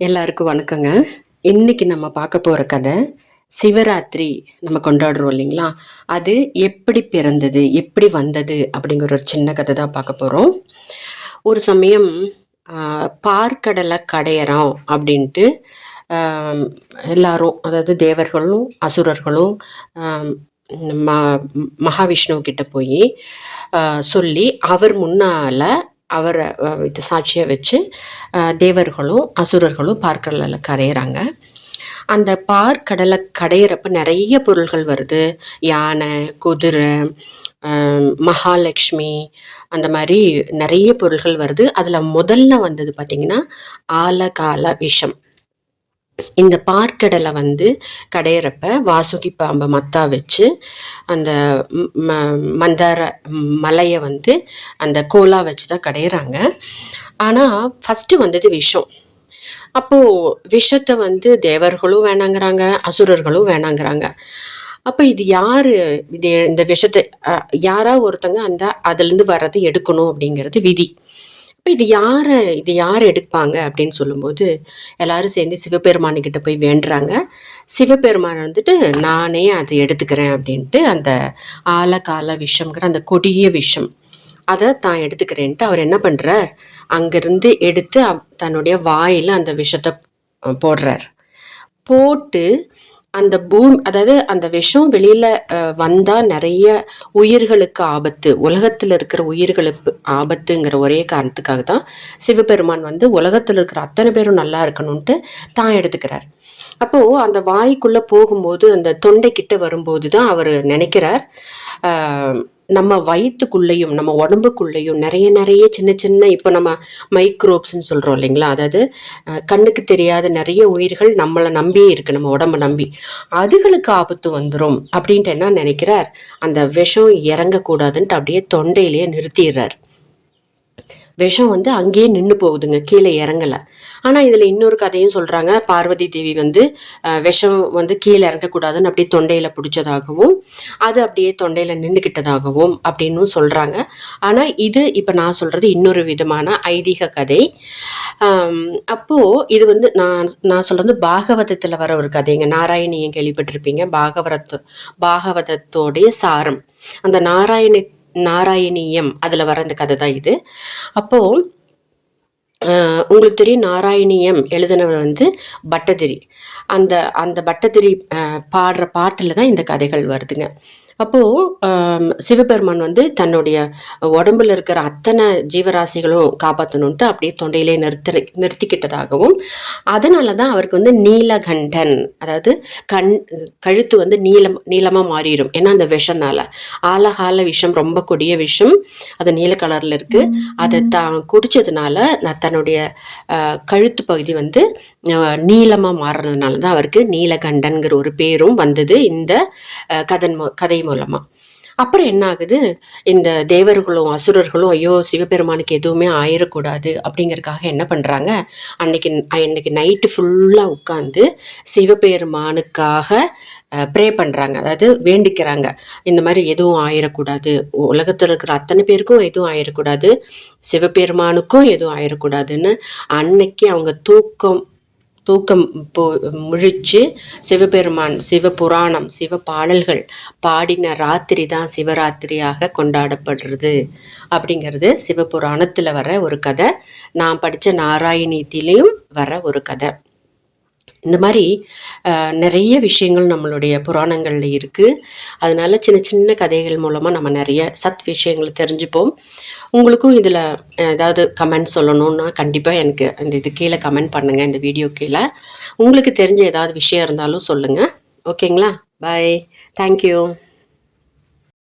எல்லாருக்கும் வணக்கங்க. இன்னைக்கு நம்ம பார்க்க போற கதை சிவராத்திரி நம்ம கொண்டாடுறோம் இல்லைங்களா? அது எப்படி பிறந்தது எப்படி வந்தது அப்படிங்கிற ஒரு சின்ன கதை தான் பார்க்க போறோம். ஒரு சமயம் பார்க்கடலை கடையறோம் அப்படின்ட்டு எல்லாரும் அதாவது தேவர்களும் அசுரர்களும் ம மகாவிஷ்ணு கிட்ட போய் சொல்லி அவர் முன்னால அவரை இது சாட்சியை வச்சு தேவர்களும் அசுரர்களும் பார்க்கடலில் கரையிறாங்க. அந்த பார்க்கடலை கடையிறப்ப நிறைய பொருள்கள் வருது. யானை குதிரை மகாலட்சுமி அந்த மாதிரி நிறைய பொருள்கள் வருது. அதில் முதல்ல வந்தது பார்த்திங்கன்னா ஆலகால விஷம். இந்த பார்க்கடலை வந்து கடையிறப்ப வாசுகி பாம்பை மத்தா வச்சு அந்த ம- மந்தார மலையை வந்து அந்த கோலா வச்சு தான் கடையிறாங்க. ஆனால் ஃபஸ்ட்டு வந்தது விஷம். அப்போது விஷத்தை வந்து தேவர்களும் வேணாங்கிறாங்க அசுரர்களும் வேணாங்கிறாங்க. அப்போ இது யார்? இது இந்த விஷத்தை யாராவது ஒருத்தங்க அந்த அதுலேருந்து வர்றதை எடுக்கணும் அப்படிங்கிறது விதி. அப்போ இது யாரை இது யார் எடுப்பாங்க அப்படின்னு சொல்லும்போது எல்லாரும் சேர்ந்து சிவபெருமானுக்கிட்ட போய் வேண்டுறாங்க. சிவபெருமான் வந்துட்டு நானே அதை எடுத்துக்கிறேன் அப்படின்ட்டு அந்த ஆலகால விஷம்ங்கிற அந்த கொடிய விஷம் அதை தான் எடுத்துக்கிறேன்ட்டு அவர் என்ன பண்ணுறார் அங்கேருந்து எடுத்து அப்- தன்னுடைய வாயில் அந்த விஷத்தை போடுறார். போட்டு அந்த பூமி அதாவது அந்த விஷம் வெளியில வந்தால் வந்தா நிறைய உயிர்களுக்கு ஆபத்து. உலகத்துல இருக்கிற உயிர்களுக்கு ஆபத்துங்கிற ஒரே காரணத்துக்காக தான் சிவபெருமான் வந்து உலகத்துல இருக்கிற அத்தனை பேரும் நல்லா இருக்கணும்ட்டு தான் எடுத்துக்கிறார். அப்போ அந்த வாய்க்குள்ள போகும்போது அந்த தொண்டை கிட்ட வரும்போது தான் அவர் நினைக்கிறார். ஆஹ், நம்ம வயிற்றுக்குள்ளேயும் நம்ம உடம்புக்குள்ளேயும் நிறைய நிறைய சின்ன சின்ன இப்போ நம்ம மைக்ரோப்ஸ்ன்னு சொல்கிறோம் இல்லைங்களா? அதாவது கண்ணுக்கு தெரியாத நிறைய உயிர்கள் நம்மளை நம்பியே இருக்குது நம்ம உடம்ப நம்பி. அதுகளுக்கு ஆபத்து வந்துடும் அப்படின்ட்டு என்ன நினைக்கிறார்? அந்த விஷம் இறங்கக்கூடாதுன்ட்டு அப்படியே தொண்டையிலேயே நிறுத்திடுறார். விஷம் வந்து அங்கேயே நின்று போகுதுங்க கீழே இறங்கல. ஆனால் இதில் இன்னொரு கதையும் சொல்கிறாங்க பார்வதி தேவி வந்து விஷம் வந்து கீழே இறங்கக்கூடாதுன்னு அப்படியே தொண்டையில் பிடிச்சதாகவும் அது அப்படியே தொண்டையில் நின்றுக்கிட்டதாகவும் அப்படின்னும் சொல்கிறாங்க ஆனால் இது இப்போ நான் சொல்கிறது இன்னொரு விதமான ஐதீக கதை. அப்போது இது வந்து நான் நான் சொல்கிறது பாகவதத்தில் வர ஒரு கதைங்க. நாராயணியை கேள்விப்பட்டிருப்பீங்க. பாகவரத்து பாகவதத்தோடைய சாரம். அந்த நாராயணி நாராயணியம். அதில் வர அந்த கதை தான் இது அப்போது உங்களுக்கு தெரியும் நாராயணியம் எழுதினவர் வந்து பட்டதிரி. அந்த அந்த பட்டதிரி பாடுற பாட்டில் தான் இந்த கதைகள் வருதுங்க. அப்போது சிவபெருமான் வந்து தன்னுடைய உடம்புல இருக்கிற அத்தனை ஜீவராசிகளும் காப்பாற்றணுன்ட்டு அப்படியே தொண்டையிலே நிறுத்தி நிறுத்திக்கிட்டதாகவும் அதனால தான் அவருக்கு வந்து நீலகண்டன் அதாவது கண் கழுத்து வந்து நீளம் நீளமாக மாறிடும். ஏன்னா அந்த விஷம்னால. ஆலகால விஷம் ரொம்ப கொடிய விஷம் அது நீல கலரில் இருக்கு. அதை தான் குடிச்சதுனால நான் தன்னுடைய கழுத்து பகுதி வந்து நீளமாக மாறுறதுனால தான் அவருக்கு நீலகண்டன்கிற ஒரு பேரும் வந்தது. இந்த கதன் கதை மூலமாக அப்புறம் என்ன ஆகுது? இந்த தேவர்களும் அசுரர்களும் ஐயோ சிவபெருமானுக்கு எதுவுமே ஆயிடக்கூடாது அப்படிங்கிறதுக்காக என்ன பண்ணுறாங்க அன்னைக்கு அன்னைக்கு நைட்டு ஃபுல்லாக உட்காந்து சிவபெருமானுக்காக ப்ரே பண்ணுறாங்க அதாவது வேண்டிக்கிறாங்க. இந்த மாதிரி எதுவும் ஆயிடக்கூடாது உலகத்தில் இருக்கிற அத்தனை பேருக்கும் எதுவும் ஆயிடக்கூடாது சிவபெருமானுக்கும் எதுவும் ஆயிடக்கூடாதுன்னு அன்னைக்கு அவங்க தூக்கம் தூக்கம் போ முழிச்சு சிவபெருமான் சிவபுராணம் சிவ பாடல்கள் பாடின ராத்திரி தான் சிவராத்திரியாக கொண்டாடப்படுறது. அப்படிங்கிறது சிவபுராணத்தில் வர ஒரு கதை. நான் படித்த நாராயணியத்திலையும் வர ஒரு கதை. இந்த மாதிரி நிறைய விஷயங்கள் நம்மளுடைய புராணங்களில் இருக்குது அதனால் சின்ன சின்ன கதைகள் மூலமாக நம்ம நிறைய சத் விஷயங்களை தெரிஞ்சுப்போம். உங்களுக்கும் இதில் ஏதாவது கமெண்ட் சொல்லணும்னா கண்டிப்பாக எனக்கு இந்த இது கீழே கமெண்ட் பண்ணுங்கள் இந்த வீடியோ கீழே. உங்களுக்கு தெரிஞ்ச ஏதாவது விஷயம் இருந்தாலும் சொல்லுங்கள் ஓகேங்களா பாய் தேங்க்யூ